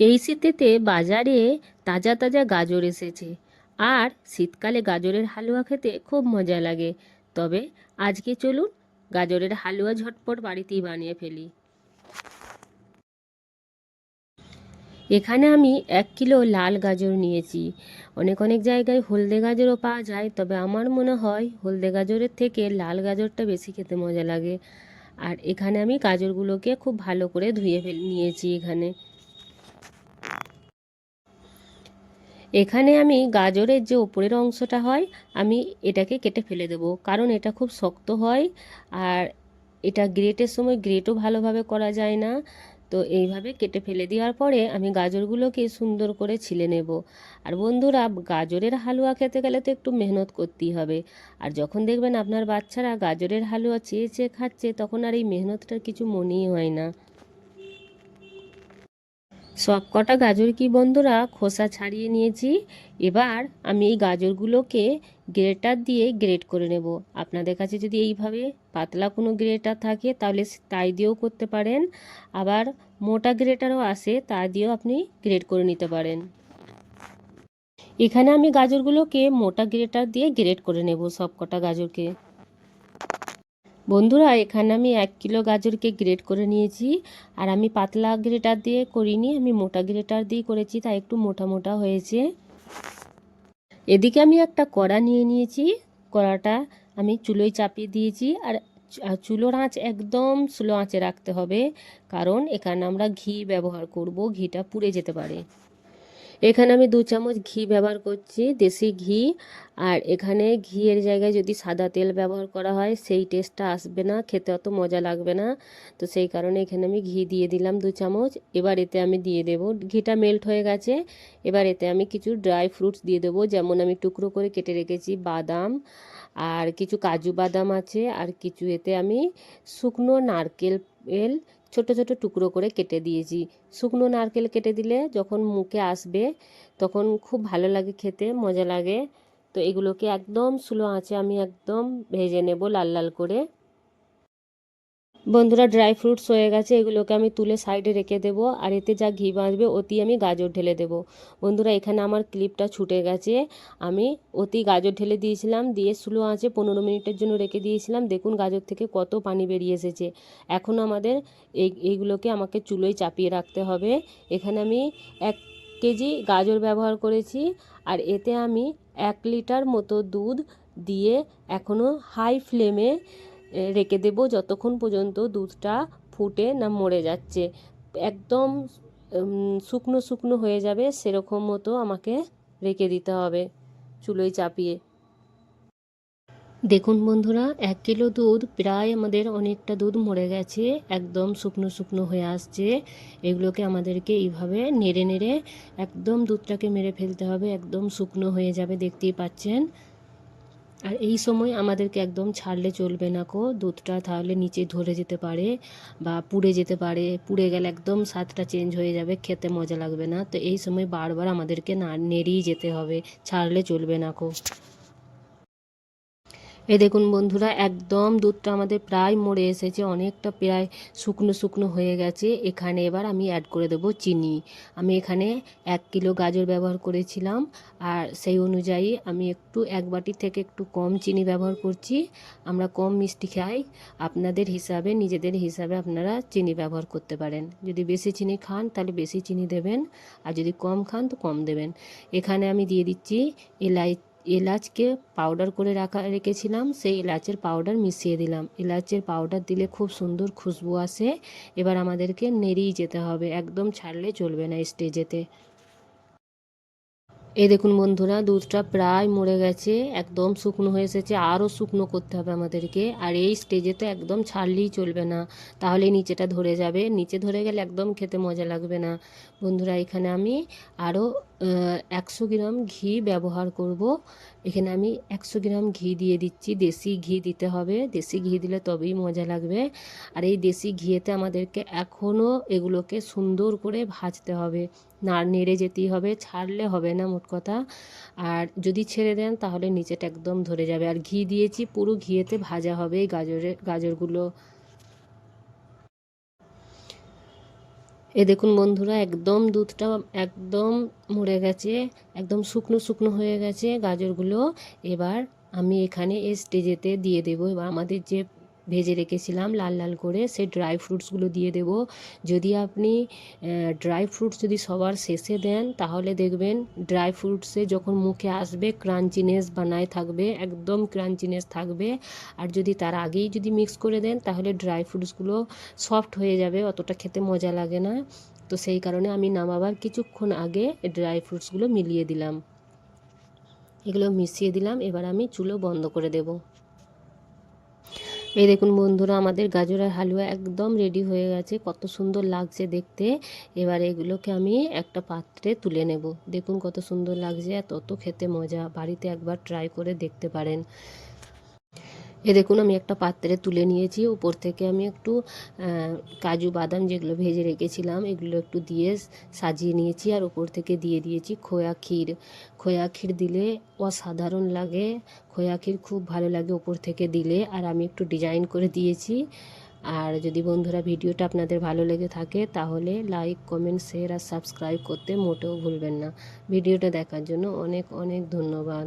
এই শীতেতে বাজারে তাজা তাজা গাজর এসেছে। আর শীতকালে গাজরের হালুয়া খেতে খুব মজা লাগে। তবে আজকে চলুন গাজরের হালুয়া ঝটপট বাড়িতেই বানিয়ে ফেলি। এখানে আমি এক কিলো লাল গাজর নিয়েছি। অনেক অনেক জায়গায় হলদে গাজরও পাওয়া যায়, তবে আমার মনে হয় হলদে গাজরের থেকে লাল গাজরটা বেশি খেতে মজা লাগে। আর এখানে আমি গাজরগুলোকে খুব ভালো করে ধুয়ে ফেল, নিয়েছি এখানে। এখানে আমি গাজরের যে ওপরের অংশটা হয়, আমি এটাকে কেটে ফেলে দেব। কারণ এটা খুব শক্ত হয় আর এটা গ্রেটের সময় গ্রেটও ভালোভাবে করা যায় না। তো এইভাবে কেটে ফেলে দেওয়ার পরে আমি গাজরগুলোকে সুন্দর করে ছিলে নেব। আর বন্ধুরা, গাজরের হালুয়া খেতে গেলে তো একটু মেহনত করতেই হবে। আর যখন দেখবেন আপনার বাচ্চারা গাজরের হালুয়া চেয়ে চেয়ে খাচ্ছে, তখন আর এই মেহনতটার কিছু মনেই হয় না। সব কটা গাজর কি বন্ধুরা খোসা ছাড়িয়ে নিয়েছি। এবার আমি এই গাজরগুলোকে গ্রেটার দিয়ে গ্রেট করে নেব। আপনাদের কাছে যদি এইভাবে পাতলা কোনো গ্রেটার থাকে তাহলে তাই দিয়েও করতে পারেন। আবার মোটা গ্রেটারও আসে তা দিয়েও আপনি গ্রেট করে নিতে পারেন। এখানে আমি গাজরগুলোকে মোটা গ্রেটার দিয়ে গ্রেট করে নেব সব কটা গাজরকে। বন্ধুরা, এখানে আমি এক কিলো গাজরকে গ্রেট করে নিয়েছি। আর আমি পাতলা গ্রেটার দিয়ে করিনি, আমি মোটা গ্রেটার দিয়ে করেছি, তাই একটু মোটা মোটা হয়েছে। এদিকে আমি একটা কড়া নিয়ে নিয়েছি। কড়াটা আমি চুলোয় চাপিয়ে দিয়েছি। আর চুলোর আঁচ একদম স্লো আঁচে রাখতে হবে, কারণ এখানে আমরা ঘি ব্যবহার করব, ঘিটা পুড়ে যেতে পারে। এখানে আমি দু চামচ ঘি ব্যবহার করছি, দেশি ঘি। আর এখানে ঘিয়ের জায়গায় যদি সাদা তেল ব্যবহার করা হয়, সেই টেস্টটা আসবে না, খেতে অত মজা লাগবে না। তো সেই কারণে এখানে আমি ঘি দিয়ে দিলাম দু চামচ। এবার এতে আমি দিয়ে দেব, ঘিটা মেল্ট হয়ে গেছে। এবার এতে আমি কিছু ড্রাই ফ্রুটস দিয়ে দেবো, যেমন আমি টুকরো করে কেটে রেখেছি বাদাম। আর কিছু কাজু বাদাম আছে, আর কিছু এতে আমি শুকনো নারকেল ছোট ছোট টুকরো করে কেটে দিয়েছি। শুকনো নারকেল কেটে দিলে যখন মুখে আসবে তখন খুব ভালো লাগে খেতে, মজা লাগে। তো এগুলোকে একদম স্লো আঁচে আমি একদম ভেজে নেব লাল লাল করে। বন্ধুরা ড্রাই ফ্রুটস হয়ে গেছে, এগুলোকে আমি তুলে সাইডে রেখে দেবো, আর এতে যা ঘি বাঁচবে অতি আমি গাজর ঢেলে দেব। বন্ধুরা, এখানে আমার ক্লিপটা ছুটে গেছে, আমি অতি গাজর ঢেলে দিয়েছিলাম, দিয়ে স্লো আঁচে পনেরো মিনিটের জন্য রেখে দিয়েছিলাম, দেখুন গাজর থেকে কত পানি বেরিয়ে এসেছে। এখন আমাদের এই, এইগুলোকে আমাকে চুলোয় চাপিয়ে রাখতে হবে। এখানে আমি এক কেজি গাজর ব্যবহার করেছি, আর এতে আমি এক লিটার মতো দুধ দিয়ে এখনও হাই ফ্লেমে রেখে দেবো যতক্ষণ পর্যন্ত দুধটা ফুটে না মরে যাচ্ছে। একদম শুকনো শুকনো হয়ে যাবে সেরকম মতো আমাকে রেখে দিতে হবে চুলোয় চাপিয়ে। দেখুন বন্ধুরা, এক কিলো দুধ প্রায় আমাদের অনেকটা দুধ মরে গেছে, একদম শুকনো শুকনো হয়ে আসছে। এগুলোকে আমাদেরকে এইভাবে নেড়ে নেড়ে একদম দুধটাকে মেরে ফেলতে হবে, একদম শুকনো হয়ে যাবে, দেখতেই পাচ্ছেন। আর এই সময় আমাদেরকে একদম ছাড়লে চলবে না কো, দুধটা তাহলে নিচে ধরে যেতে পারে বা পুড়ে যেতে পারে, পুড়ে গেলে একদম স্বাদটা চেঞ্জ হয়ে যাবে, খেতে মজা লাগবে না। তো এই সময় বারবার আমাদেরকে না নেড়িয়ে যেতে হবে, ছাড়লে চলবে না কো। এ দেখুন বন্ধুরা, একদম দুধটা আমাদের প্রায় মরে এসেছে, অনেকটা প্রায় শুকনো শুকনো হয়ে গেছে। এখানে এবার আমি অ্যাড করে দেবো চিনি। আমি এখানে এক কিলো গাজর ব্যবহার করেছিলাম, আর সেই অনুযায়ী আমি একটু, এক বাটি থেকে একটু কম চিনি ব্যবহার করছি। আমরা কম মিষ্টি খাই, আপনাদের হিসাবে, নিজেদের হিসাবে আপনারা চিনি ব্যবহার করতে পারেন। যদি বেশি চিনি খান, তাহলে বেশি চিনি দেবেন, আর যদি কম খান, তো কম দেবেন। এখানে আমি দিয়ে দিচ্ছি এলাই এলাচকে পাউডার করে রাখা, রেখেছিলাম। সেই এলাচের পাউডার মিশিয়ে দিলাম। এলাচের পাউডার দিলে খুব সুন্দর খুশবু আসে। এবার আমাদেরকে নেড়েই যেতে হবে। একদম ছাড়লে চলবে না স্টেজেতে এই দেখুন বন্ধুরা, দুধটা প্রায় মরে গেছে, একদম শুকনো হয়ে এসেছে, আরও শুকনো করতে হবে আমাদেরকে। আর এই স্টেজে তো একদম ছাড়লেই চলবে না, তাহলে নিচেটা ধরে যাবে। নিচে ধরে গেলে একদম খেতে মজা লাগবে না। বন্ধুরা, এখানে আমি আরও একশো গ্রাম ঘি ব্যবহার করব। এখানে আমি একশো গ্রাম ঘি দিয়ে দিচ্ছি। দেশি ঘি দিতে হবে। দেশি ঘি দিলে তবেই মজা লাগবে। আর এই দেশি ঘিয়েতে আমাদেরকে এখনও এগুলোকে সুন্দর করে ভাজতে হবে। না, নেড়ে যেতেই হবে। ছাড়লে হবে না, মোট কথা। আর যদি ছেড়ে দেন, তাহলে নিচেটা একদম ধরে যাবে। আর ঘি দিয়েছি, পুরো ঘিয়েতে ভাজা হবে। এই গাজরের গাজরগুলো এ দেখুন বন্ধুরা, একদম দুধটা একদম মরে গেছে, একদম শুকনো শুকনো হয়ে গেছে গাজরগুলো। এবার আমি এখানে এই স্টেজেতে দিয়ে দেবো। এবার আমাদের যে ভেজে রেখেছিলাম লাল লাল করে। সেই ড্রাই ফ্রুটসগুলো দিয়ে দেব। যদি আপনি ড্রাই ফ্রুটস যদি সবার শেষে দেন, তাহলে দেখবেন ড্রাই ফ্রুটসে যখন মুখে আসবে ক্রাঞ্চিনেস বানায় থাকবে, একদম ক্রাঞ্চিনেস থাকবে। আর যদি তার আগেই যদি মিক্স করে দেন, তাহলে ড্রাই ফ্রুটসগুলো সফট হয়ে যাবে, অতটা খেতে মজা লাগে না। তো সেই কারণে আমি নামাবার কিছুক্ষণ আগে ড্রাই ফ্রুটসগুলো মিলিয়ে দিলাম। এগুলো মিশিয়ে দিলাম। এবার আমি চুলো বন্ধ করে দেব। এই দেখুন বন্ধুরা, আমাদের গাজরের হালুয়া একদম রেডি হয়ে গেছে। কত সুন্দর লাগছে দেখতে। এবার এগুলোকে আমি একটা পাত্রে তুলে নেব। দেখুন কত সুন্দর লাগছে আর তত খেতে মজা। বাড়িতে একবার ট্রাই করে দেখতে পারেন। এ দেখুন, আমি একটা পাত্রে তুলে নিয়েছি। উপর থেকে আমি একটু কাজু, বাদাম যেগুলো ভেজে রেখেছিলাম, এগুলো একটু দিয়ে সাজিয়ে নিয়েছি। আর উপর থেকে দিয়ে দিয়েছি খোয়া ক্ষীর। খোয়া ক্ষীর দিলে অসাধারণ লাগে। খোয়া ক্ষীর খুব ভালো লাগে উপর থেকে দিলে। আর আমি একটু ডিজাইন করে দিয়েছি। আর যদি বন্ধুরা ভিডিওটা আপনাদের ভালো লেগে থাকে, তাহলে লাইক, কমেন্ট, শেয়ার আর সাবস্ক্রাইব করতে মোটেও ভুলবেন না। ভিডিওটা দেখার জন্য অনেক অনেক ধন্যবাদ।